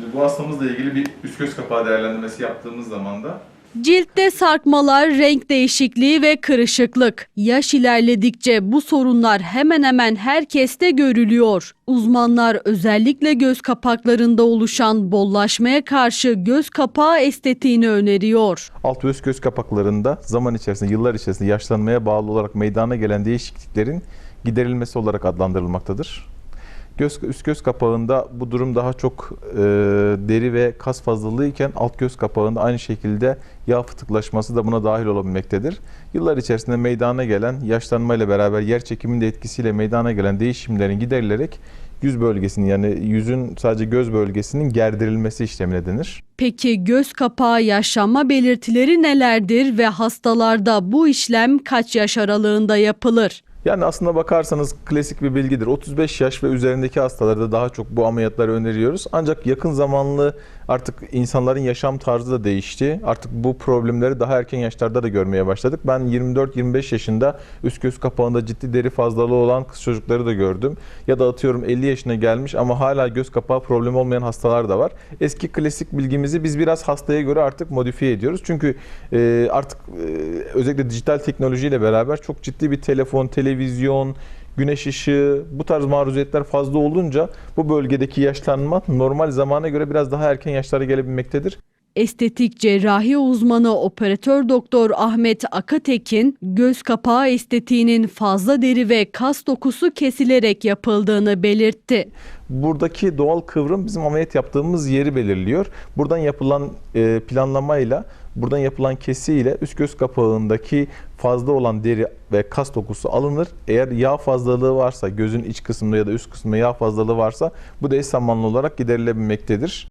Şimdi bu hastamızla ilgili bir üst göz kapağı değerlendirmesi yaptığımız zaman da Ciltte sarkmalar, renk değişikliği ve kırışıklık. Yaş ilerledikçe bu sorunlar hemen hemen herkeste görülüyor. Uzmanlar özellikle göz kapaklarında oluşan bollaşmaya karşı göz kapağı estetiğini öneriyor. alt ve üst göz kapaklarında zaman içerisinde, yıllar içerisinde yaşlanmaya bağlı olarak meydana gelen değişikliklerin giderilmesi olarak adlandırılmaktadır. Göz, üst göz kapağında bu durum daha çok e, deri ve kas fazlalığı iken alt göz kapağında aynı şekilde yağ fıtıklaşması da buna dahil olabilmektedir. Yıllar içerisinde meydana gelen yaşlanmayla beraber yer çekiminin etkisiyle meydana gelen değişimlerin giderilerek yüz bölgesinin yani yüzün sadece göz bölgesinin gerdirilmesi işlemine denir. Peki göz kapağı yaşlanma belirtileri nelerdir ve hastalarda bu işlem kaç yaş aralığında yapılır? Yani aslında bakarsanız klasik bir bilgidir. 35 yaş ve üzerindeki hastalarda daha çok bu ameliyatları öneriyoruz. Ancak yakın zamanlı artık insanların yaşam tarzı da değişti. Artık bu problemleri daha erken yaşlarda da görmeye başladık. Ben 24-25 yaşında üst göz kapağında ciddi deri fazlalığı olan kız çocukları da gördüm. Ya da atıyorum 50 yaşına gelmiş ama hala göz kapağı problemi olmayan hastalar da var. Eski klasik bilgimizi biz biraz hastaya göre artık modifiye ediyoruz. Çünkü e, artık e, özellikle dijital teknolojiyle beraber çok ciddi bir telefon, televizyon, güneş ışığı bu tarz maruziyetler fazla olunca bu bölgedeki yaşlanma normal zamana göre biraz daha erken yaşlara gelebilmektedir. Estetik cerrahi uzmanı operatör doktor Ahmet Akatekin, göz kapağı estetiğinin fazla deri ve kas dokusu kesilerek yapıldığını belirtti. Buradaki doğal kıvrım bizim ameliyat yaptığımız yeri belirliyor. Buradan yapılan e, planlamayla, buradan yapılan kesiyle üst göz kapağındaki fazla olan deri ve kas dokusu alınır. Eğer yağ fazlalığı varsa, gözün iç kısmında ya da üst kısmında yağ fazlalığı varsa bu da eş zamanlı olarak giderilebilmektedir.